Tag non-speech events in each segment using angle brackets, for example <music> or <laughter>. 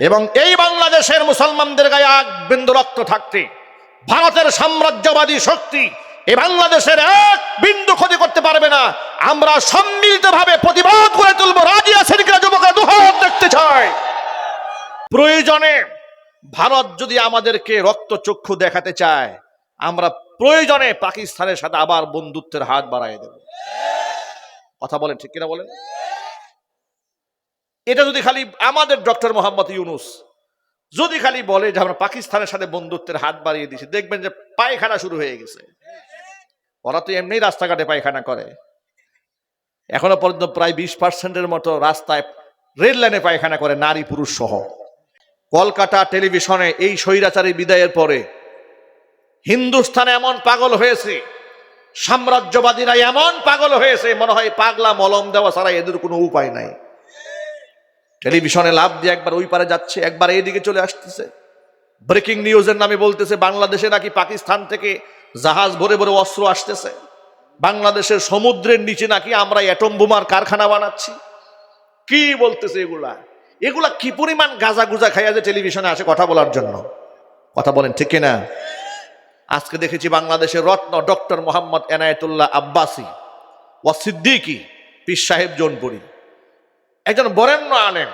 এবং এই বাংলাদেশের মুসলমানদের গায়ে এক বিন্দু রক্ত থাকতে, ভারতের সাম্রাজ্যবাদী শক্তি এই বাংলাদেশের এক বিন্দু ক্ষতি করতে পারবে না। আমরা সম্মিলিতভাবে প্রতিবাদ করে তুলব। রাজিয়া সিরিকা যুবকের? দুহাত দেখতে চাই। প্রয়োজনে ভারত যদি আমাদেরকে রক্তচক্ষু দেখাতে চায়, আমরা প্রয়োজনে পাকিস্তানের সাথে আবার বন্ধুত্বের হাত বাড়াই দেব। কথা বলেন, ঠিক কিনা বলেন? এটা যদি খালি আমাদের ডক্টর মোহাম্মদ ইউনুস, যদি খালি বলে যে আমরা পাকিস্তানের সাথে বন্ধুত্বের হাত বাড়িয়ে দিছি দেখবেন যে পায়খানা শুরু হয়ে গেছে। ওরা তো এমনি রাস্তাঘাটে পায়খানা করে। এখনও পর্যন্ত প্রায় বিশ পার্সেন্টের মতো রাস্তায় রেল লাইনে পায়খানা করে নারী পুরুষ সহ। কলকাতা টেলিভিশনে এই স্বৈরাচারী বিদায়ের পরে হিন্দুস্থানে এমন পাগল হয়েছে, সাম্রাজ্যবাদীরা এমন পাগল হয়েছে, মনে হয় পাগলা মলম দেওয়া ছাড়া এদের কোনো উপায় নাই। টেলিভিশনে লাভ দিয়ে একবার ওই পারে যাচ্ছে, একবার এইদিকে চলে আসতেছে। ব্রেকিং নিউজের নামে বলতেছে, বাংলাদেশে নাকি পাকিস্তান থেকে জাহাজ ভরে ভরে অস্ত্র আসতেছে। বাংলাদেশের সমুদ্রের নিচে নাকি আমরা অ্যাটম বোমার কারখানা বানাচ্ছি। কি বলতেছে এগুলা? এগুলা কি পরিমাণ গাজা গুজা খাইয়া যে টেলিভিশনে আসে কথা বলার জন্য? কথা বলেন ঠিক না আজকে দেখেছি বাংলাদেশের রত্ন ডক্টর মোহাম্মদ এনায়েতুল্লাহ আব্বাসি ও সিদ্দিকি, পীর সাহেব জোনপুরি। একজন বরেণ্য আলেম,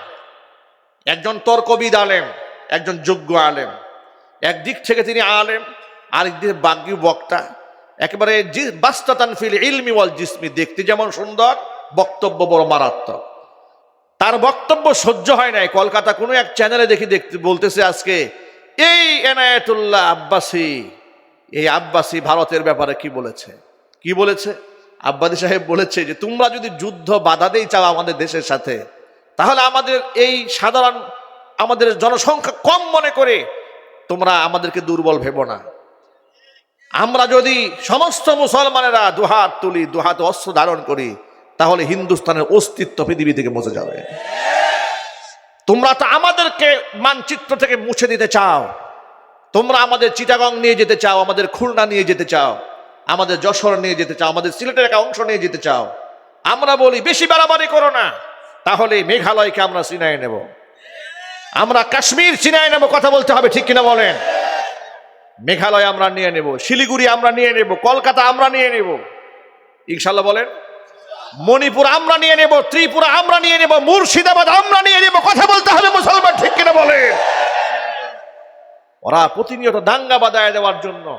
একজন তর্কবিদ আলেম, একজন যোগ্য আলেম। একদিক থেকে তিনি আলেম, আরেক দিকে বাগ্যু বক্তা। একেবারে জি- বাস্তাতান ফিল ইলমি ওয়াল জিসমি, দেখতে যেমন সুন্দর, বক্তব্য বড় মারাত্মক। তার বক্তব্য সহ্য হয় নাই। কলকাতা কোনো এক চ্যানেলে দেখি দেখতে বলতেছে আজকে, এই এনায়েতুল্লাহ আব্বাসি, এই আব্বাসি ভারতের ব্যাপারে কি বলেছে? কি বলেছে? আব্বাদি সাহেব বলেছে যে, তোমরা যদি যুদ্ধ বাধা দেই চাও আমাদের দেশের সাথে, তাহলে আমাদের এই সাধারণ, আমাদের জনসংখ্যা কম মনে করে তোমরা আমাদেরকে দুর্বল ভেব না। আমরা যদি সমস্ত মুসলমানেরা দুহাত তুলি, দুহাত অস্ত্র ধারণ করি, তাহলে হিন্দুস্তানের অস্তিত্ব পৃথিবী থেকে মুছে যাবে। তোমরা তো আমাদেরকে মানচিত্র থেকে মুছে দিতে চাও। তোমরা আমাদের চিটাগং নিয়ে যেতে চাও, আমাদের খুলনা নিয়ে যেতে চাও। আমাদের যশোর নিয়ে যেতে চাও, আমাদের সিলেটের একটা অংশ নিয়ে যেতে চাও। আমরা বলি, বেশি বাড়াবাড়ি করো না। তাহলে মেঘালয়কে আমরা চিনাই নেব। আমরা কাশ্মীর চিনাই নেব, কথা বলতে হবে, ঠিক কিনা বলেন? মেঘালয় আমরা নিয়ে নেব, শিলিগুড়ি আমরা নিয়ে নেব, কলকাতা আমরা নিয়ে নেব। ইনশাল্লাহ বলেন? মণিপুর আমরা নিয়ে নেব, ত্রিপুরা আমরা নিয়ে নেব, মুর্শিদাবাদ আমরা নিয়ে নেব, কথা বলতে হবে মুসলমান, ঠিক কিনা বলেন? ওরা প্রতিনিয়ত দাঙ্গা বাদায় দেওয়ার জন্য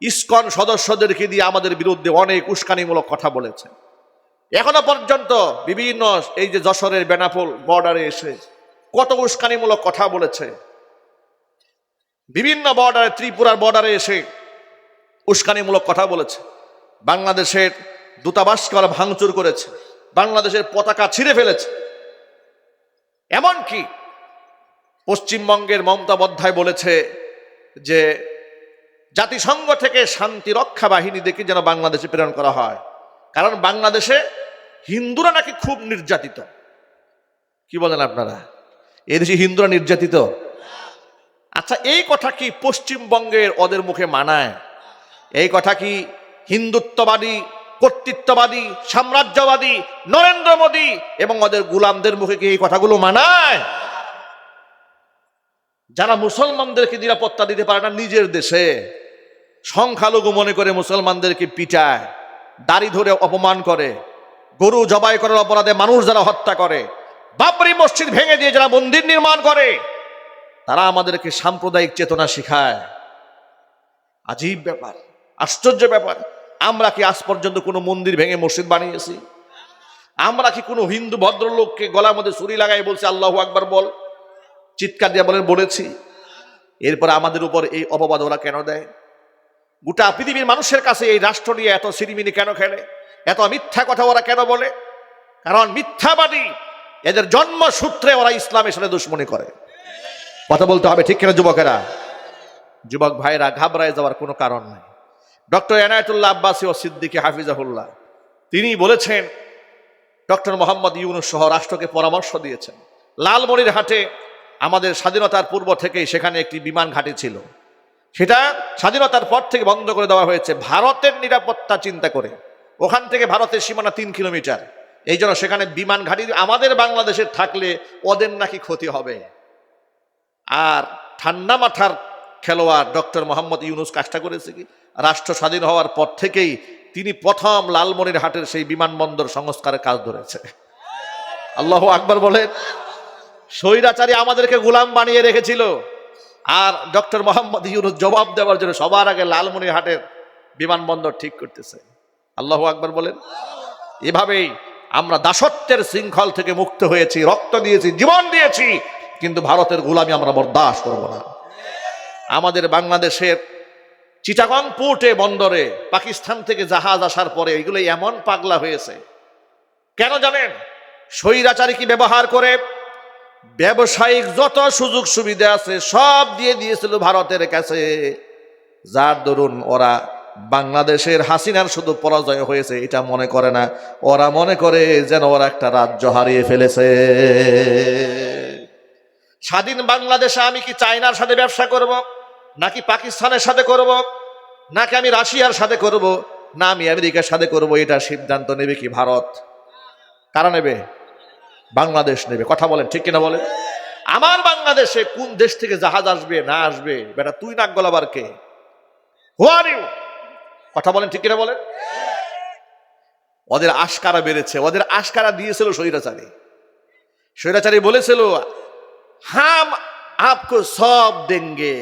ইসকন সদস্যদেরকে দিয়ে আমাদের বিরুদ্ধে অনেক উস্কানিমূলক কথা বলেছে। এখনও পর্যন্ত বিভিন্ন এই যে যশোরের বেনাপোল বর্ডারে এসে কত উস্কানিমূলক কথা বলেছে। বিভিন্ন বর্ডারে, ত্রিপুরার বর্ডারে এসে উস্কানিমূলক কথা বলেছে। বাংলাদেশের দূতাবাসকে ওরা ভাঙচুর করেছে। বাংলাদেশের পতাকা ছিঁড়ে ফেলেছে। এমনকি পশ্চিমবঙ্গের মমতা বন্দ্যোপাধ্যায় বলেছে যে জাতিসংঘ থেকে শান্তি রক্ষা বাহিনী দেখে যেন বাংলাদেশে প্রেরণ করা হয়। কারণ বাংলাদেশে হিন্দুরা নাকি খুব নির্যাতিত। কি বলেন আপনারা? এদেশে হিন্দুরা নির্যাতিত? আচ্ছা এই কথা কি পশ্চিমবঙ্গের ওদের মুখে মানায়? এই কথা কি হিন্দুত্ববাদী, কর্তৃত্ববাদী, সাম্রাজ্যবাদী, নরেন্দ্র মোদী এবং ওদের গুলামদের মুখে কি এই কথাগুলো মানায়? যারা মুসলমানদেরকে নিরাপত্তা দিতে পারে না নিজের দেশে সংখ্যালঘু মনে করে মুসলমানদেরকে পিটায়, দাড়ি ধরে অপমান করে, গরু জবাই করার অপরাধে মানুষ যারা হত্যা করে, বাবরি মসজিদ ভেঙে দিয়ে যারা মন্দির নির্মাণ করে, তারা আমাদেরকে সাম্প্রদায়িক চেতনা শিখায়। আজীব ব্যাপার, আশ্চর্য ব্যাপার, আমরা কি আজ পর্যন্ত কোনো মন্দির ভেঙে মসজিদ বানিয়েছি? আমরা কি কোনো হিন্দু ভদ্রলোককে গলার মধ্যে ছুরি লাগাই বলছি, আল্লাহ আকবার, বল। চিৎকার দিয়ে বলেন, বলেছি। এরপর আমাদের উপর এই অপবাদ ওরা কেন দেয়? গোটা পৃথিবীর মানুষের কাছে এই রাষ্ট্র নিয়ে এত সিরিমিনি কেন খেলে? এত মিথ্যা কথা ওরা কেন বলে? কারণ মিথ্যাবাদী এদের জন্মসূত্রে ওরা ইসলামের সাথে দুশ্মনী করে। কথা বলতে হবে ঠিক কিনা যুবকেরা? যুবক ভাইরা, ঘাবড়ায় যাওয়ার কোনো কারণ নাই। ডক্টর এনায়তুল্লাহ আব্বাসী ও সিদ্দিকী হাফিজাহুল্লাহ, তিনি বলেছেন, ডক্টর মোহাম্মদ ইউনুস সহ রাষ্ট্রকে পরামর্শ দিয়েছেন। লালমনির হাটে আমাদের স্বাধীনতার পূর্ব থেকেই সেখানে একটি বিমান ঘাঁটি ছিল। সেটা স্বাধীনতার পর থেকে বন্ধ করে দেওয়া হয়েছে। ভারতের নিরাপত্তা চিন্তা করে। ওখান থেকে ভারতের সীমানা তিন কিলোমিটার। এই জন্য সেখানে বিমান ঘাঁটি আমাদের বাংলাদেশের থাকলে ওদের নাকি ক্ষতি হবে। আর ঠান্ডা মাথার খেলোয়াড় ডক্টর মোহাম্মদ ইউনুস কাজটা করেছে কি? রাষ্ট্র স্বাধীন হওয়ার পর থেকেই তিনি প্রথম লালমনিরহাটের সেই বিমানবন্দর সংস্কারের কাজ ধরেছে। আল্লাহ আকবর বলেন, স্বৈরাচারী আমাদেরকে গোলাম বানিয়ে রেখেছিল। আর ডক্টর মোহাম্মদ ইউনুস জবাব দেওয়ার জন্য সবার আগে লালমনিরহাটের বিমানবন্দর ঠিক করতেছে। আল্লাহ আকবর বলেন, এভাবেই আমরা দাসত্বের শৃঙ্খল থেকে মুক্ত হয়েছি, রক্ত দিয়েছি, জীবন দিয়েছি, কিন্তু ভারতের গোলামি আমরা বরদাস্ত করব না। আমাদের বাংলাদেশের চিটাগং পোর্টে বন্দরে পাকিস্তান থেকে জাহাজ আসার পরে এগুলো এমন পাগলা হয়েছে। কেন জানেন? স্বৈরাচারী কি ব্যবহার করে ব্যবসায়িক যত সুযোগ সুবিধা আছে সব দিয়ে দিয়েছিল ভারতের কাছে। যার দরুন ওরা বাংলাদেশের হাসিনার শুধু পরাজয় হয়েছে, এটা মনে করে না। ওরা মনে করে যেন ওরা একটা রাজ্য হারিয়ে ফেলেছে। স্বাধীন বাংলাদেশে আমি কি চায়নার সাথে ব্যবসা করব? নাকি পাকিস্তানের সাথে করব? নাকি আমি রাশিয়ার সাথে করব? না, আমি আমেরিকার সাথে করব, এটা সিদ্ধান্ত নেবে কি ভারত? কারা নেবে? বাংলাদেশ নেবে। কথা বলেন, ঠিক কিনা বলেন? আমার বাংলাদেশে কোন দেশ থেকে জাহাজ আসবে, না আসবে, বেটা, তুই নাক গলাবার কে? হু আর ইউ কথা বলেন, ঠিক কিনা বলেন? ওদের আশকারা বেড়েছে, ওদের আশকারা দিয়েছিল স্বৈরাচারী। স্বৈরাচারী বলেছিল, হাম আপকো সব দেঙ্গে,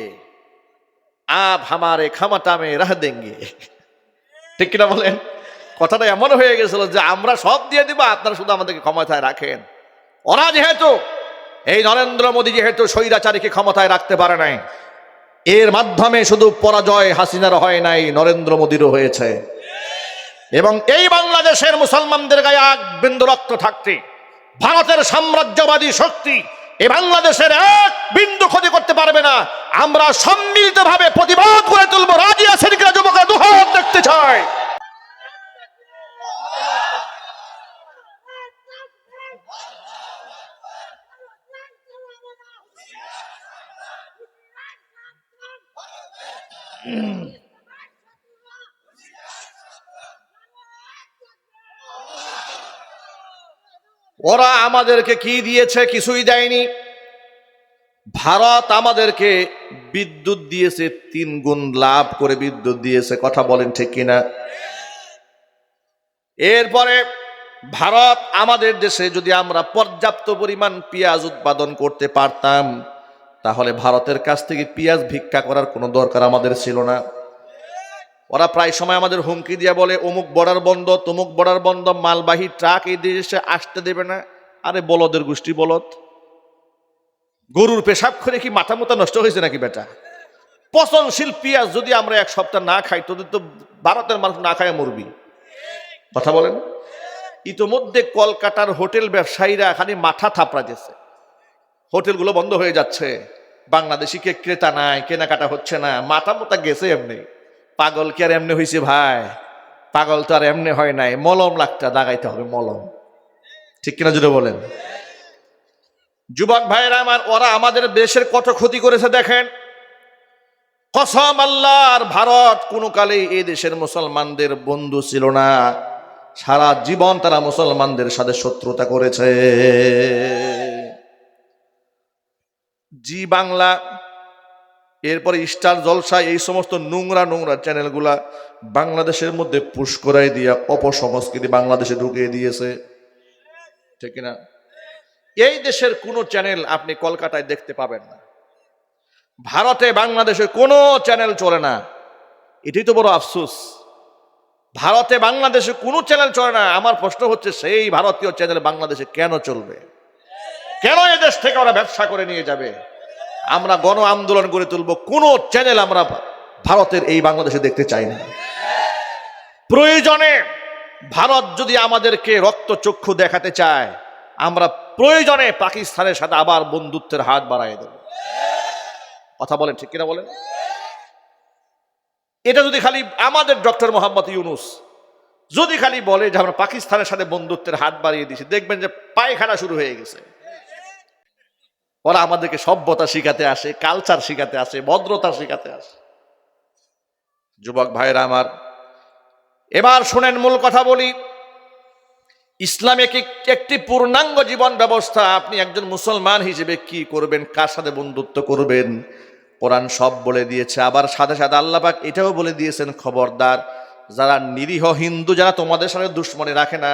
আপ হামারে খামাটামে রাহ দেঙ্গে। ঠিক কিনা বলেন? কথাটা এমন হয়ে গেছিল যে আমরা সব দিয়ে দিব, আপনারা শুধু আমাদেরকে ক্ষমতায় রাখেন। ওরা যেহেতু, এই নরেন্দ্র মোদী যেহেতু স্বৈরাচারীকে ক্ষমতায় রাখতে পারে নাই, এর মাধ্যমে শুধু পরাজয় হাসিনার হয় নাই, নরেন্দ্র মোদীরও হয়েছে। এবং এই বাংলাদেশের মুসলমানদের গায়ে এক বিন্দু রক্ত থাকতে, ভারতের সাম্রাজ্যবাদী শক্তি এ বাংলাদেশের এক বিন্দু ক্ষতি করতে পারবে না। আমরা সম্মিলিতভাবে প্রতিবাদ করে তুলবো। রাজি আছেন কিনা যুবকরা দুহাত দেখতে চায় ওরা আমাদেরকে কি দিয়েছে কিছুই দেয়নি। ভারত আমাদেরকে বিদ্যুৎ দিয়েছে, তিন গুণ লাভ করে বিদ্যুৎ দিয়েছে, কথা বলেন ঠিক কিনা? এরপরে ভারত আমাদের দেশে যদি আমরা পর্যাপ্ত পরিমাণ পেঁয়াজ উৎপাদন করতে পারতাম তাহলে ভারতের কাছ থেকে পেঁয়াজ ভিক্ষা করার কোনো দরকার আমাদের ছিল না। ওরা প্রায় সময় আমাদের হুমকি দিয়ে বলে, অমুক বর্ডার বন্ধ, তমুক বর্ডার বন্ধ, মালবাহী ট্রাক এই দেশে আসতে দেবে না। আরে বলদের গোষ্ঠী বলদ। গরুর পেশাব করে কি মাথা মতো নষ্ট হয়েছে নাকি বেটা? পচনশীল পেঁয়াজ যদি আমরা এক সপ্তাহ না খাই, তোদের তো ভারতের মানুষ না খায় মরবি। কথা বলেন? ইতোমধ্যে কলকাতার হোটেল ব্যবসায়ীরা খালি মাথা থাপড়া গেছে হোটেলগুলো বন্ধ হয়ে যাচ্ছে। বাংলাদেশি কে ক্রেতা নাই, কেনাকাটা হচ্ছে না। মাথা মোতা গেছে এমনি। পাগল কি আর এমনি হয়েছে ভাই? পাগল তো আর এমনি হয় নাই। মলম লাগটা দাগাইতে হবে মলম। ঠিক কিনা যদি বলেন। যুবক ভাইয়েরা আমার, ওরা আমাদের দেশের কত ক্ষতি করেছে দেখেন। কসম আল্লাহ আর ভারত, কোনো কালেই এই দেশের মুসলমানদের বন্ধু ছিল না। সারা জীবন তারা মুসলমানদের সাথে শত্রুতা করেছে। জি বাংলা, এরপরে স্টার জলসা, এই সমস্ত নোংরা নোংরা চ্যানেলগুলা বাংলাদেশের মধ্যে পুশ করাই দিয়া অপসংস্কৃতি বাংলাদেশে ঢুকিয়ে দিয়েছে। ঠিক না এই দেশের কোনো চ্যানেল আপনি কলকাতায় দেখতে পাবেন না। ভারতে, বাংলাদেশে কোনো চ্যানেল চলে না। এটাই তো বড় আফসোস। ভারতে, বাংলাদেশে কোনো চ্যানেল চলে না। আমার প্রশ্ন হচ্ছে, সেই ভারতীয় চ্যানেল বাংলাদেশে কেন চলবে? কেন এদেশ থেকে ওরা ব্যবসা করে নিয়ে যাবে? আমরা গণ আন্দোলন করে তুলব, কোন চ্যানেল আমরা ভারতের এই বাংলাদেশে দেখতে চাই না। প্রয়োজনে ভারত যদি আমাদেরকে রক্তচক্ষু দেখাতে চায়, আমরা প্রয়োজনে পাকিস্তানের সাথে আবার বন্ধুত্বের হাত বাড়াই দেব। কথা বলেন, ঠিক কিনা বলেন? এটা যদি খালি আমাদের ডক্টর মোহাম্মদ ইউনুস যদি খালি বলে যে আমরা পাকিস্তানের সাথে বন্ধুত্বের হাত বাড়িয়ে দিয়েছি, দেখবেন যে পায়খানা শুরু হয়ে গেছে। ওরা আমাদেরকে সভ্যতা শিখাতে আসে কালচার শিখাতে আসে, ভদ্রতা শিখাতে আসে। যুবক ভাইরা আমার, এবার শুনেন মূল কথা বলি। ইসলামে একটি পূর্ণাঙ্গ জীবন ব্যবস্থা? আপনি একজন মুসলমান হিসেবে কি করবেন? কার সাথে বন্ধুত্ব করবেন? কোরআন সব বলে দিয়েছে, আবার সাথে সাথে আল্লাপাক এটাও বলে দিয়েছেন, খবরদার, যারা নিরীহ হিন্দু, যারা তোমাদের সাথে দুশ্মনী রাখে না,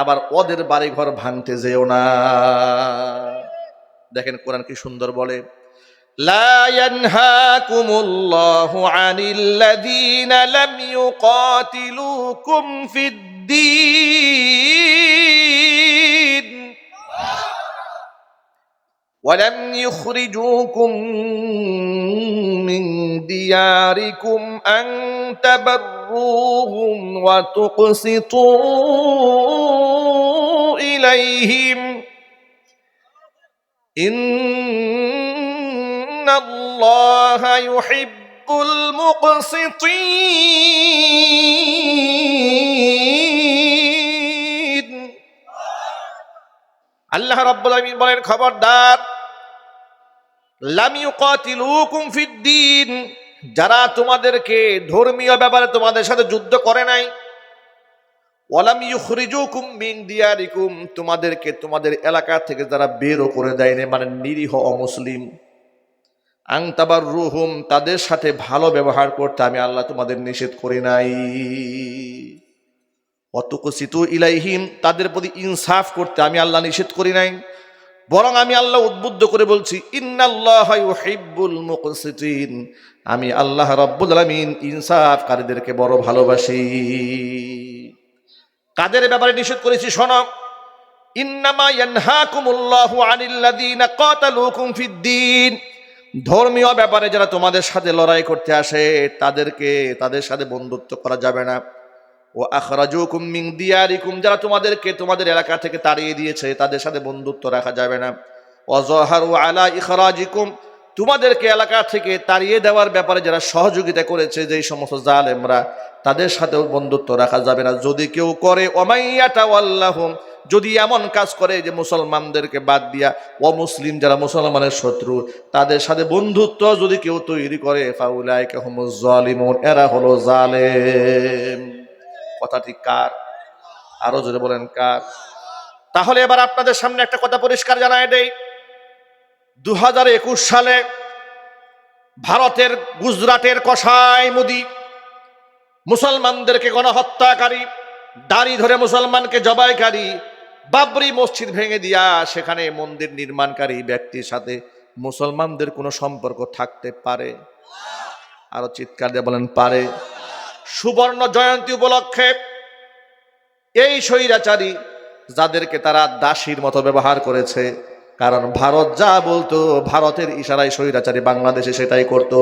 আবার ওদের বাড়ি ঘর ভাঙতে যেও না। দেখেন কোরআন কি সুন্দর বলে لا ينهاكم الله عن الذين لم يقاتلوكم في الدين ولم يخرجوكم من دياركم أن تبروهم وتقسطوا إليهم إن الله يحب المقسطين আল্লাহ রাব্বুল আলামিন বলেন খবরদার লাম ইউকাতিলুকুম ফিদ্দিন যারা তোমাদেরকে ধর্মীয় ব্যাপারে তোমাদের সাথে যুদ্ধ করে নাই ওয়ালাম ইউখরিজুকুম মিন দিয়ারিকুম, তোমাদেরকে তোমাদের এলাকা থেকে যারা বেরও করে দেয়নি মানে নিরীহ অমুসলিম আংতাবার রুহুম তাদের সাথে ভালো ব্যবহার করতে আমি আল্লাহ তোমাদের নিষেধ করি নাই। অতুকুসিতু ইলাইহিম, তাদের প্রতি ইনসাফ করতে আমি আল্লাহ নিষেধ করি নাই। বরং আমি আল্লাহ উদ্বুদ্ধ করে বলছি, ইন্নাল্লাহ ইউহিব্বুল মুকসিতিন, আমি আল্লাহ রাব্বুল আলামিন ইনসাফকারীদেরকে বড় ভালোবাসি। কাদের ব্যাপারে নিষেধ করেছি শোনো? ইন্নামা ইয়ানহাকুমুল্লাহু আনিল্লাযীনা কাতালুকুম ফিদ্দীন। ধর্মীয় ব্যাপারে যারা তোমাদের সাথে লড়াই করতে আসে, তাদেরকে, তাদের সাথে বন্ধুত্ব করা যাবে না। ও আখরাজুকুম মিন দিয়ারিকুম, যারা তোমাদেরকে তোমাদের এলাকা থেকে তাড়িয়ে দিয়েছে, তাদের সাথে বন্ধুত্ব রাখা যাবে না। অজহারু আলা ইখরাজিকুম তোমাদেরকে এলাকা থেকে তাড়িয়ে দেওয়ার ব্যাপারে যারা সহযোগিতা করেছে, যেই সমস্ত জালেমরা, তাদের সাথেও বন্ধুত্ব রাখা যাবে না। যদি কেউ করে আল্লাহম যদি এমন কাজ করে যে মুসলমানদেরকে বাদ দিয়া অমুসলিম যারা মুসলমানের শত্রু, তাদের সাথে বন্ধুত্ব যদি কেউ তৈরি করে এরা হলো জালেম। কথাটি কার? আরও জোরে বলেন কার? তাহলে এবার আপনাদের সামনে একটা কথা পরিষ্কার জানায় দেই। দু হাজার একুশ সালে ভারতের গুজরাটের কষাই মোদী মুসলমানদেরকে গণহত্যাকারী, দাড়ি ধরে মুসলমানকে জবাইকারী বাবরি মসজিদ ভেঙে দিয়া সেখানে মন্দির নির্মাণকারী ব্যক্তির সাথে মুসলমানদের কোনো সম্পর্ক থাকতে পারে? আরও চিৎকার দিয়ে বলেন, পারে। সুবর্ণ জয়ন্তী উপলক্ষে এই স্বৈরাচারী যাদেরকে তারা দাসীর মতো ব্যবহার করেছে কারণ ভারত যা বলতো, ভারতের ইশারায় স্বৈরাচারী বাংলাদেশে সেটাই করত।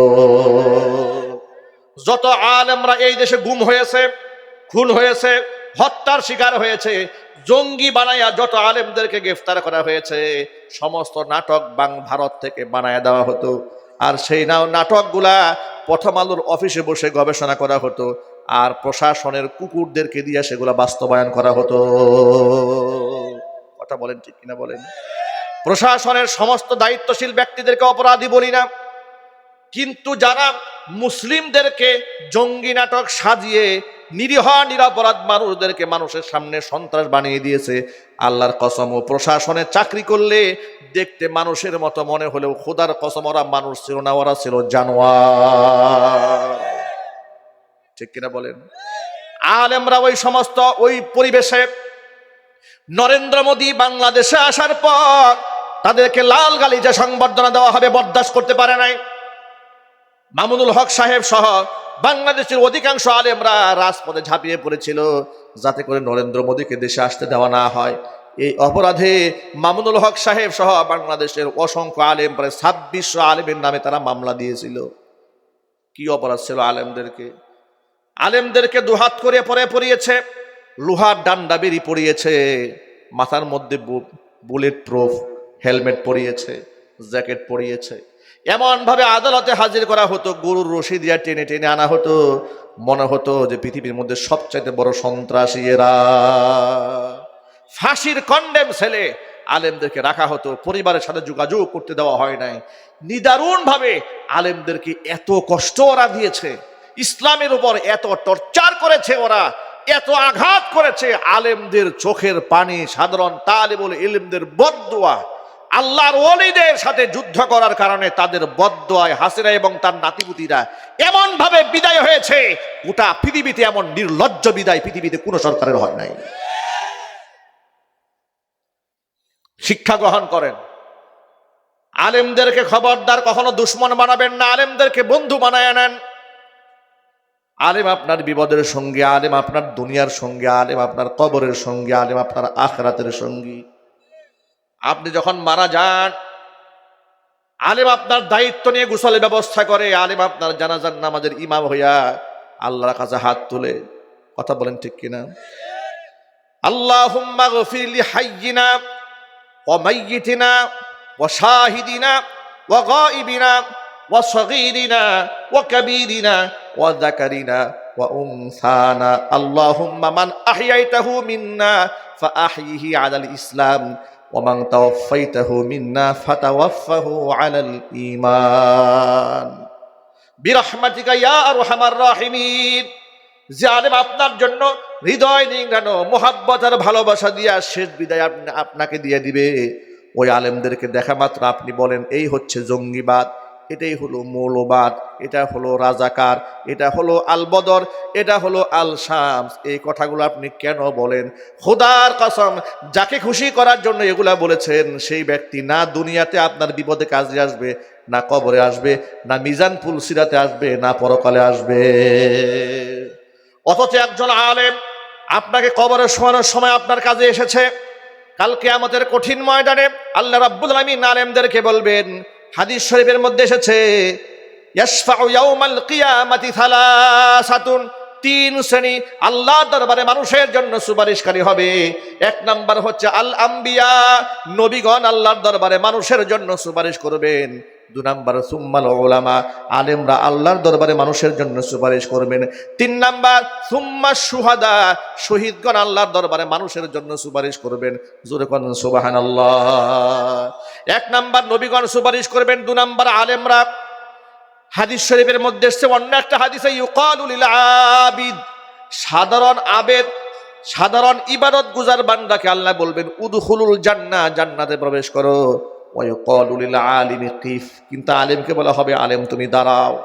যত আলেমরা এই দেশে গুম হয়েছে, খুন হয়েছে, হত্যার শিকার হয়েছে, জঙ্গি বানাইয়া যত আলেমদেরকে গ্রেফতার করা হয়েছে, সমস্ত নাটক বাং ভারত থেকে বানায় দেওয়া হতো। আর সেই নাটকগুলা প্রথম আলোর অফিসে বসে গবেষণা করা হতো, আর প্রশাসনের কুকুরদেরকে দিয়ে সেগুলা বাস্তবায়ন করা হতো। কথা বলেন ঠিক কিনা বলেন? প্রশাসনের সমস্ত দায়িত্বশীল ব্যক্তিদেরকে অপরাধী বলি না। কিন্তু যারা মুসলিমদেরকে জঙ্গি নাটক সাজিয়ে নিরীহ, নিরাপরাধ মানুষদেরকে মানুষের সামনে সন্ত্রাস বানিয়ে দিয়েছে, আল্লাহর কসম, ও প্রশাসনে চাকরি করলে দেখতে মানুষের মতো মনে হলেও খোদার কসম, ওরা মানুষ ছিল না, ওরা ছিল জানোয়ার। ঠিক কিনা বলেন? আলেমরা ওই সমস্ত, ওই পরিবেশে নরেন্দ্র মোদী বাংলাদেশে আসার পর তাদেরকে লাল গালিজা সংবর্ধনা দেওয়া হবে বরদাস্ত করতে পারে নাই। মামুনুল হক সাহেব সহ বাংলাদেশের অধিকাংশ আলেমরা রাজপথে ঝাঁপিয়ে পড়েছিল যাতে করে নরেন্দ্র মোদীকে দেশে আসতে দেওয়া না হয়। এই অপরাধে মামুনুল হক সাহেব সহ বাংলাদেশের অসংখ্য আলেম প্রায় ছাব্বিশশো আলেমের নামে তারা মামলা দিয়েছিল। কি অপরাধ ছিল আলেমদেরকে? আলেমদেরকে দুহাত করে পরে পড়িয়েছে লোহার ডান্ডা বেরি পরিয়েছে, মাথার মধ্যে বুলেট প্রুফ। হেলমেট পরিয়েছে, জ্যাকেট পরিয়েছে। এমন ভাবে আদালতে হাজির করা হতো, গরুর রশি দিয়া টেনে টেনে আনা হতো। মনে হতো যে পৃথিবীর মধ্যে সবচাইতে বড় সন্ত্রাসী এরা। ফাঁসির কন্ডেম ছেলে আলেমদেরকে রাখা হতো, পরিবারের সাথে যোগাযোগ করতে দেওয়া হয় নাই। নিদারুণ ভাবে আলেমদেরকে এত কষ্ট ওরা দিয়েছে, ইসলামের উপর এত টর্চার করেছে ওরা, এত আঘাত করেছে, আলেমদের চোখের পানি সাধারণ তালিবুল ইলমদের বদুয়া। আল্লাহর ওলিদের সাথে যুদ্ধ করার কারণে তাদের বদুয়ায় হাসিনা এবং তার নাতিপুতিরা এমন ভাবে বিদায় হয়েছে, গোটা পৃথিবীতে এমন নির্লজ্জ বিদায় পৃথিবীতে কোনো সরকারের হয় নাই। শিক্ষা গ্রহণ করেন। আলেমদেরকে খবরদার কখনো দুশ্মন বানাবেন না, আলেমদেরকে বন্ধু বানায় নেন। আলেম আপনার বিপদের সঙ্গে, আলেম আপনার দুনিয়ার সঙ্গে, আলেম আপনার কবরের সঙ্গে, আলেম আপনার আখরাতের সঙ্গী। আপনি যখন মারা যান আলেম আপনার দায়িত্ব নিয়ে গোসলের ব্যবস্থা করে আলেম আপনার জানাজার নামাজের ইমাম হইয়া আল্লাহর কাছে হাত তুলে কথা বলেন ঠিক কিনা আল্লাহ গফিরলি হাইয়িনা وميتنا وشاهدنا وغائبنا وصغيرنا وكبيرنا وذكرنا وأنثانا اللهم من أحييته منا فأحيه على الإسلام ومن توفيته মিন্না فتوفه على ইমান برحمتك ইয়া আরহামার الراحمين যে আলেম আপনার জন্য হৃদয় নিংড়ানো, মোহাব্বত আর ভালোবাসা দিয়া শেষ বিদায় আপনাকে দিয়ে দিবে। ওই আলেমদেরকে দেখা মাত্র আপনি বলেন, এই হচ্ছে জঙ্গিবাদ। এটাই হলো মৌলবাদ, এটা হলো রাজাকার, এটা হলো আল বদর এটা হলো আল শামস এই কথাগুলো আপনি কেন বলেন? খোদার কসম, যাকে খুশি করার জন্য এগুলা বলেছেন, সেই ব্যক্তি না দুনিয়াতে আপনার বিপদে কাজে আসবে, না কবরে আসবে, না মিজান সিরাতে আসবে, না পরকালে আসবে। অথচ একজন আলেম আপনাকে কবরে শোয়ানোর সময় আপনার কাজে এসেছে। কালকে আমাদের কঠিন ময়দানে আল্লাহ রাব্বুল আলামিন আলেমদেরকে বলবেন হাদিস শরীফের মধ্যে এসেছে তিন শ্রেণি আল্লাহ দরবারে মানুষের জন্য সুপারিশকারী হবে। এক নাম্বার হচ্ছে আল আম্বিয়া নবীগণ আল্লাহর দরবারে মানুষের জন্য সুপারিশ করবেন। দু নাম্বার, সুম্মাল ওলামা আলেমরা আল্লাহর দরবারে মানুষের জন্য সুপারিশ করবেন। তিন নাম্বার, সুম্মা সুহাদা, শহীদগণ আল্লাহর দরবারে মানুষের জন্য সুপারিশ করবেন। জোরে কন সুবাহান এক নাম্বার, নবীগণ সুপারিশ করবেন। দু নাম্বার, আলেমরা হাদিস শরীফের মধ্যে এসছে, অন্য একটা হাদিসে ইউকালুল আবিদ, সাধারণ আবেদ, সাধারণ ইবাদত গুজার বান্দাকে আল্লাহ বলবেন, উদখুলুল জান্নাহ, জান্নাতে প্রবেশ করো। ওয়াইকালুল আলিমি কিফ। কিন্তু আলেমকে বলা হবে, আলেম, তুমি দাঁড়াও।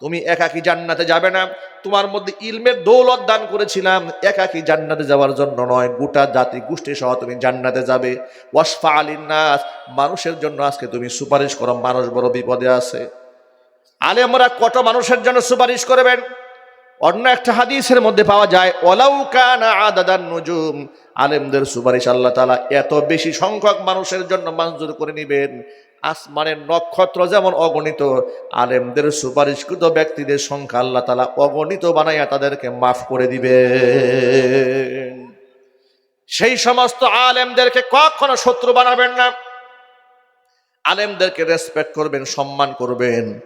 তুমি একাকি জান্নাতে যাবে না। তোমার মধ্যে ইলমের দৌলত দান করেছিলাম। একাকি জান্নাতে যাওয়ার জন্য নয়, গোটা জাতি গোষ্ঠী সহ তুমি জান্নাতে যাবে। ওয়াসফা আলিন্নাস মানুষের জন্য আজকে তুমি সুপারিশ করো, মানুষ বড় বিপদে আছে। আলেমরা কত মানুষের জন্য সুপারিশ করবেন? অন্য একটা হাদিসের মধ্যে পাওয়া যায় ওলাউকানা আদাদান নজুম। আলেমদের সুপারিশ আল্লাহ তালা এত বেশি সংখ্যক মানুষের জন্য মঞ্জুর করে নিবেন। আসমানের নক্ষত্র যেমন অগণিত, আলেমদের সুপারিশকৃত ব্যক্তিদের সংখ্যা আল্লাহ তালা অগণিত বানাইয়া তাদেরকে মাফ করে দিবেন। সেই সমস্ত আলেমদেরকে কখনো শত্রু বানাবেন না। আলেমদেরকে রেসপেক্ট করবেন, সম্মান করবেন।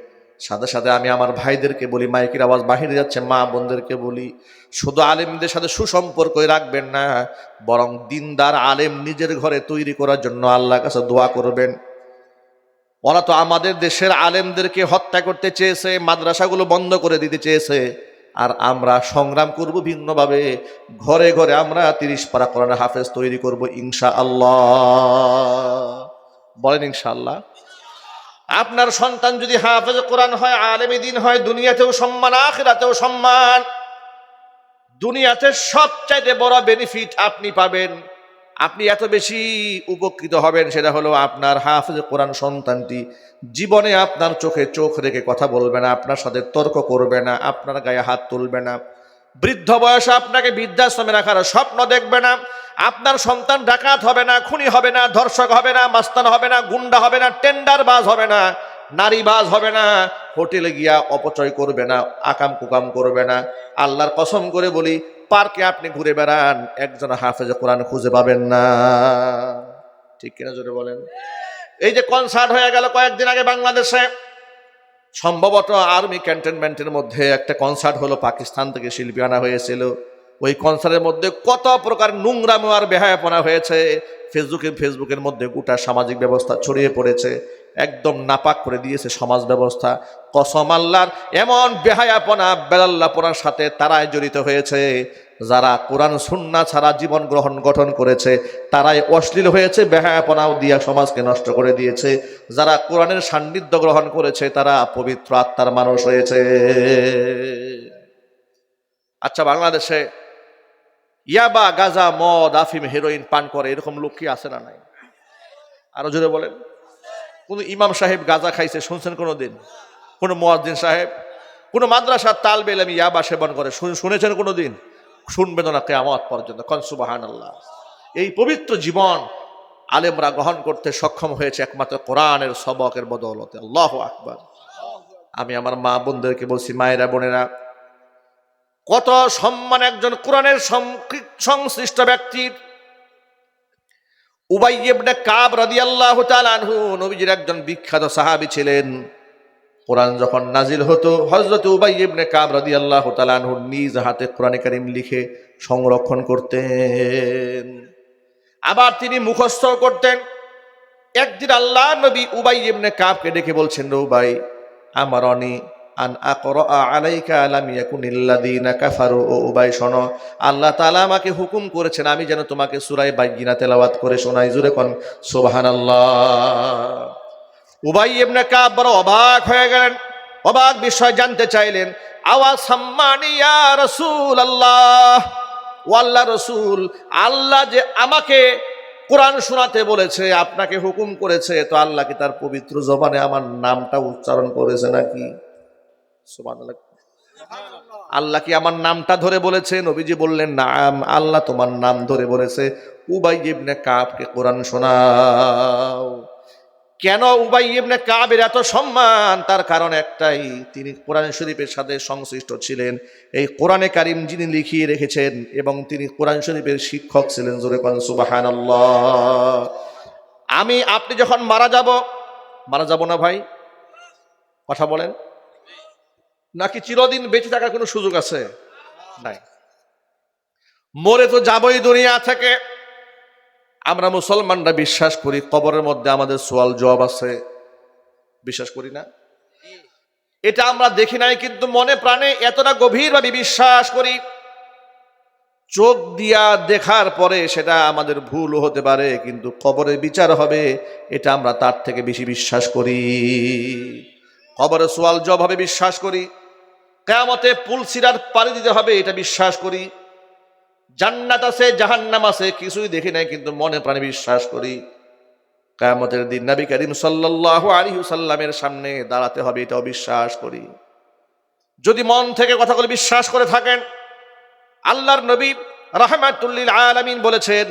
সাথে সাথে আমি আমার ভাইদেরকে বলি, মাইকের আওয়াজ বাহিরে যাচ্ছে, মা বোনদেরকে বলি, শুধু আলেমদের সাথে সুসম্পর্ক রাখবেন না, বরং দিনদার আলেম নিজের ঘরে তৈরি করার জন্য আল্লাহর কাছে দোয়া করবেন। ওরা তো আমাদের দেশের আলেমদেরকে হত্যা করতে চেয়েছে, মাদ্রাসাগুলো বন্ধ করে দিতে চেয়েছে, আর আমরা সংগ্রাম করব ভিন্নভাবে। ঘরে ঘরে আমরা তিরিশ পারা কোরআন হাফেজ তৈরি করব ইনশা আল্লাহ বলেন ইনশা আল্লাহ আপনার সন্তান যদি হাফেজ কোরআন হয়, আলেমী দিন হয়, দুনিয়াতেও সম্মান, আখেরাতেও সম্মান, দুনিয়াতে সবচাইতে বড় বেনিফিট আপনি পাবেন। আপনি এত বেশি উপকৃত হবেন, সেটা হলো আপনার হাফেজ কোরআন সন্তানটি জীবনে আপনার চোখে চোখ রেখে কথা বলবে না, আপনার সাথে তর্ক করবে না, আপনার গায়ে হাত তুলবে না। বৃদ্ধ বয়সে আপনাকে বৃদ্ধাশ্রমে রাখার স্বপ্ন দেখবে না। আপনার সন্তান ডাকাত হবে না, খুনি হবে না, ধর্ষক হবে না, মাস্তান হবে না, গুন্ডা হবে না টেন্ডার বাজ হবে না, নারীবাজ হবে না, হোটেলে গিয়া অপচয় করবে না, আকাম কুকাম করবে না। আল্লাহর কসম করে বলি, পার্কে আপনি ঘুরে বেড়ান, একজন হাফেজ কোরআন খুঁজে পাবেন না। ঠিক কিনা জোরে বলেন? এই যে কনসার্ট হয়ে গেল কয়েকদিন আগে বাংলাদেশে। সম্ভবত আর্মি ক্যান্টনমেন্টের মধ্যে একটা কনসার্ট হলো, পাকিস্তান থেকে শিল্পী আনা হয়েছিল। ওই কনসার্টের মধ্যে কত প্রকার নোংরামো আর বেহায়াপনা হয়েছে। ফেসবুকে, ফেসবুকের মধ্যে গোটা সামাজিক ব্যবস্থা ছড়িয়ে পড়েছে। একদম নাপাক করে দিয়েছে সমাজ ব্যবস্থা। কসম আল্লাহর এমন বেহায়াপনা বেলাল্লাপনার সাথে তারাই জড়িত হয়েছে। যারা কোরআন, সুন্না ছাড়া জীবন গ্রহণ, গঠন করেছে, তারাই অশ্লীল হয়েছে, বেহায়াপনাও দিয়া সমাজকে নষ্ট করে দিয়েছে। যারা কোরআনের সান্নিধ্য গ্রহণ করেছে, তারা পবিত্র আত্মার মানুষ হয়েছে। আচ্ছা বাংলাদেশে ইয়াবা, গাজা, মদ, আফিম, হেরোইন পান করে, এরকম লোক কি আছে না নাই? আরও জোরে বলেন। কোন ইমাম সাহেব গাজা খাইছে, শুনছেন কোনো দিন কোনো মোয়াজ্জিন সাহেব? কোনো মাদ্রাসার তাল বেলামি ইয়াবা সেবন করে শুনেছেন কোনো দিন শুনবেন না কেয়ামত পর্যন্ত। কনসুবাহান আল্লাহ এই পবিত্র জীবন আলেমরা গ্রহণ করতে সক্ষম হয়েছে একমাত্র কোরআনের সবকের বদৌলতে। আল্লাহ আকবার। আমি আমার মা বোনদেরকে বলছি, মায়েরা, বোনেরা, কত সম্মান একজন কোরআনের সংশ্লিষ্ট ব্যক্তির উবাই ইবনে কাব রাদিয়াল্লাহু আনহু, নবীজির একজন বিখ্যাত সাহাবী ছিলেন। কোরআন যখন নাজিল হতো, হযরত উবাই ইবনে কাব রাদিয়াল্লাহু আনহু নিজ হাতে কোরআনে কারীম লিখে সংরক্ষণ করতেন। আবার তিনি মুখস্থ করতেন। একদিন আল্লাহ নবী উবাই ইবনে কাবকে ডেকে বলছেন উবাই, আমার অনি আন আকরা আলাইকা আলাম ইয়াকুনিল্লাযীনা কাফারু, ও উবাই, শোনো, আল্লাহ তাআলা আমাকে হুকুম করেছেন, আমি যেন তোমাকে সূরা বাইয়িনা তেলাওয়াত করে শোনাই। জুরে কোন? সুবহানাল্লাহ। উবাই ইবনে কাব বড় অবাক হয়ে গেলেন, অবাক বিষয় জানতে চাইলেন আওয়াজ সম্মানিয়া রসুল আল্লাহ ও আল্লাহ রসুল, আল্লাহ যে আমাকে কোরআন শোনাতে বলেছে, আপনাকে হুকুম করেছে, তো আল্লাহ কি তার পবিত্র জবানে আমার নামটা উচ্চারণ করেছে নাকি। আল্লাহ কি আমার নামটা ধরে বলেছে? নবীজি বললেন, নাম, আল্লাহ তোমার নাম ধরে বলেছে। উবাই ইবনে কাবকে কোরআন শোনাও। কেন উবাই ইবনে কাবের এত সম্মান? তার কারণ একটাই, তিনি কোরআন শরীফের সাথে সংশ্লিষ্ট ছিলেন। এই কোরআনে কারিম যিনি লিখিয়ে রেখেছেন এবং তিনি কোরআন শরীফের শিক্ষক ছিলেন, জোরে কোন সুবাহান আমি, আপনি যখন মারা যাব মারা যাব না ভাই? কথা বলেন। নাকি চিরদিন বেঁচে থাকার কোনো সুযোগ আছে? নাই। মরে তো যাবই দুনিয়া থেকে। আমরা মুসলমানরা বিশ্বাস করি, কবরের মধ্যে আমাদের সোয়াল জবাব আছে। বিশ্বাস করি না? এটা আমরা দেখি নাই, কিন্তু মনে প্রাণে এতটা গভীরভাবে বিশ্বাস করি। চোখ দিয়া দেখার পরে সেটা আমাদের ভুল হতে পারে, কিন্তু কবরের বিচার হবে, এটা আমরা তার থেকে বেশি বিশ্বাস করি। কবরের সোয়াল জব হবে বিশ্বাস করি। কেয়ামতে পুল সিরার পাড়ি দিতে হবে, এটা বিশ্বাস করি। জান্নাত আছে, জাহান্নাম আছে, কিছুই দেখি নাই, কিন্তু মনে প্রাণে বিশ্বাস করি। কায়ামতের দিন নবী করিম সাল্লাল্লাহু আলাইহি সাল্লামের সামনে দাঁড়াতে হবে, এটাও বিশ্বাস করি। যদি মন থেকে কথাগুলো বিশ্বাস করে থাকেন, আল্লাহর নবী রাহমাতুল্লিল আলামিন বলেছেন,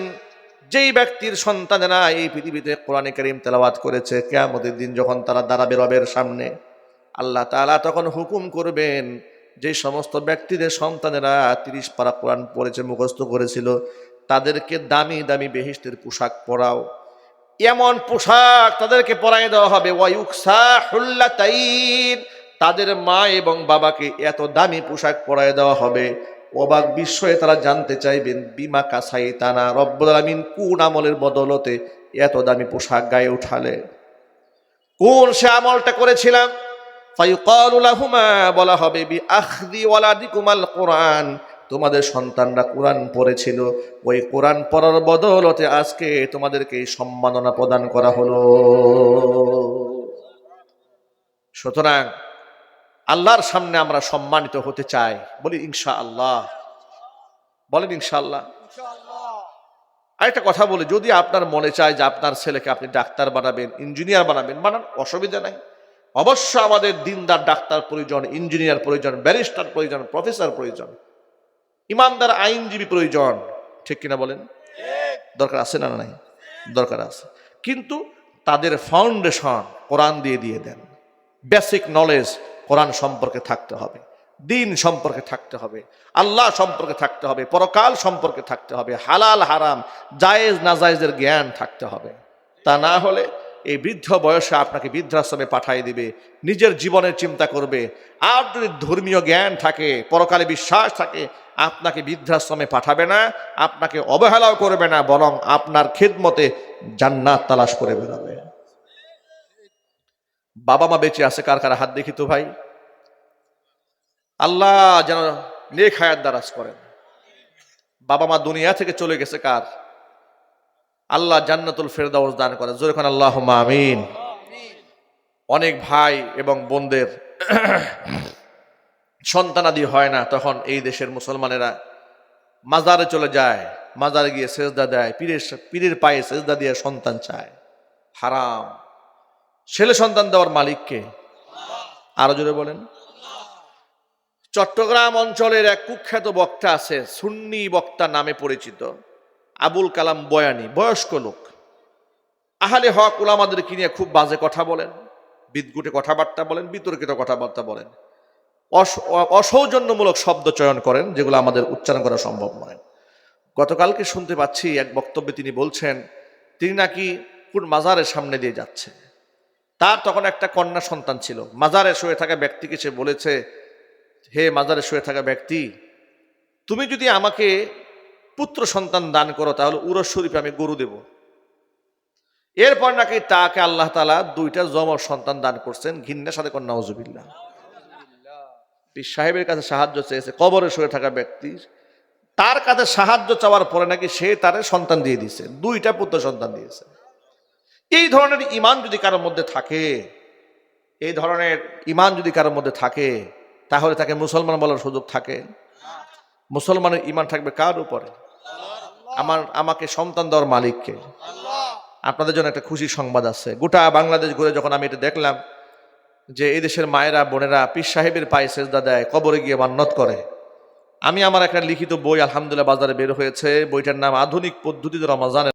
যেই ব্যক্তির সন্তানেরা এই পৃথিবীতে কোরআনে করিম তেলাওয়াত করেছে, কেয়ামতের দিন যখন তারা দাঁড়াবে রবের সামনে আল্লাহ তাআলা তখন হুকুম করবেন যে সমস্ত ব্যক্তিদের সন্তানেরা তিরিশ পারা কোরআন পড়েছে, মুখস্থ করেছিল, তাদেরকে দামি দামি বেহিস্তের পোশাক পরাও। এমন পোশাক তাদেরকে পরাই দেওয়া হবে। তাদের মা এবং বাবাকে এত দামি পোশাক পরাই দেওয়া হবে। অবাক বিস্ময়ে তারা জানতে চাইবেন, বিমা কাসাই তানা, রব্বুল কোন আমলের বদলতে এত দামি পোশাক গায়ে উঠালে? কোন সে আমলটা করেছিলাম? বলা হবে বি আখদি ওয়ালাদিকুমাল কোরআন। তোমাদের সন্তানরা কোরআন পড়েছিল। ওই কোরআন পড়ার বদলতে আজকে তোমাদেরকে সম্মাননা প্রদান করা হলো। সুতরাং আল্লাহর সামনে আমরা সম্মানিত হতে চাই। বলি ইনশা আল্লাহ বলেন ইনশা আল্লাহ আরেকটা কথা বলি, যদি আপনার মনে চায় যে আপনার ছেলেকে আপনি ডাক্তার বানাবেন, ইঞ্জিনিয়ার বানাবেন, বানান, অসুবিধা নাই। অবশ্য আমাদের দিনদার, ডাক্তার প্রয়োজন, ইঞ্জিনিয়ার প্রয়োজন, ব্যারিস্টার প্রয়োজন, প্রফেসর প্রয়োজন, ইমানদার, আইনজীবী প্রয়োজন। ঠিক কিনা বলেন? দরকার আছে না নাই? দরকার আছে। কিন্তু তাদের ফাউন্ডেশন কোরআন দিয়ে দিয়ে দেন। বেসিক নলেজ কোরআন সম্পর্কে থাকতে হবে। দিন সম্পর্কে থাকতে হবে। আল্লাহ সম্পর্কে থাকতে হবে। পরকাল সম্পর্কে থাকতে হবে। হালাল, হারাম, জায়েজ, নাজায়েজের জ্ঞান থাকতে হবে। তা না হলে এই বৃদ্ধ বয়সে আপনাকে বৃদ্ধাশ্রমে পাঠিয়ে দিবে, নিজের জীবনের চিন্তা করবে। আর যদি ধর্মীয় জ্ঞান থাকে, পরকালে বিশ্বাস থাকে, আপনাকে বৃদ্ধাশ্রমে পাঠাবে না, আপনাকে অবহেলাও করবে না, বরং আপনার খেদমতে জান্নাত তালাশ করে বেরোবে বাবা মা বেঁচে আছে কার কার হাত দেখি তো ভাই? আল্লাহ যেন নেক হায়াত দারাজ করেন। বাবা মা দুনিয়া থেকে চলে গেছে কার? আল্লাহ জান্নাতুল ফেরদাউস দান করে জোরে খান আল্লাহ আমিন। অনেক ভাই এবং বোনদের <clears throat> সন্তানাদি হয় না, তখন এই দেশের মুসলমানেরা মাজারে চলে যায়, মাজারে গিয়ে সেজদা দেয়, পীরের পীরের পায়ে সেজদা দিয়ে সন্তান চায়। হারাম। ছেলে সন্তান দেওয়ার মালিককে? আরও জোরে বলেন। চট্টগ্রাম অঞ্চলের এক কুখ্যাত বক্তা আছে, সুন্নি বক্তা নামে পরিচিত। আবুল কালাম বয়ানি, বয়স্ক লোক। আহলে হক ওলামাদেরকে নিয়ে খুব বাজে কথা বলেন? বিদগুটে কথাবার্তা বলেন, বিতর্কিত কথাবার্তা বলেন। অসৌজন্যমূলক শব্দ চয়ন করেন, যেগুলো আমাদের উচ্চারণ করা সম্ভব নয়। গতকালকে শুনতে পাচ্ছি এক বক্তব্যে তিনি বলছেন, তিনি নাকি কোন মাজারের সামনে দিয়ে যাচ্ছে। তার তখন একটা কন্যা সন্তান ছিল। মাজারে শুয়ে থাকা ব্যক্তিকে সে বলেছে, হে মাজারে শুয়ে থাকা ব্যক্তি, তুমি যদি আমাকে পুত্র সন্তান দান করো, তাহলে উরস শরীফে আমি গরু দেব। এরপর নাকি তাকে আল্লাহ তালা দুইটা জমর সন্তান দান করছেন, ঘিন্নার সাথে কন্যা নজুবিল্লা পীর সাহেবের কাছে সাহায্য চেয়েছে, কবরে শুয়ে থাকা ব্যক্তি, তার কাছে সাহায্য চাওয়ার পরে নাকি সে তার সন্তান দিয়ে দিয়েছে, দুইটা পুত্র সন্তান দিয়েছে। এই ধরনের ইমান যদি কারোর মধ্যে থাকে, এই ধরনের ইমান যদি কারোর মধ্যে থাকে, তাহলে তাকে মুসলমান বলার সুযোগ থাকে। মুসলমানের ইমান থাকবে কার উপরে? আমার, আমাকে সন্তান দেওয়ার মালিককে। আপনাদের জন্য একটা খুশি সংবাদ আছে। গোটা বাংলাদেশ ঘুরে যখন আমি এটা দেখলাম, যে এই দেশের মায়েরা, বোনেরা, পীর সাহেবের পায়ে সেজদা দেয়, কবরে গিয়ে মান্নত করে। আমি আমার একটা লিখিত বই আলহামদুলিল্লাহ বাজারে বের হয়েছে। বইটার নাম আধুনিক পদ্ধতিতে রমাজানের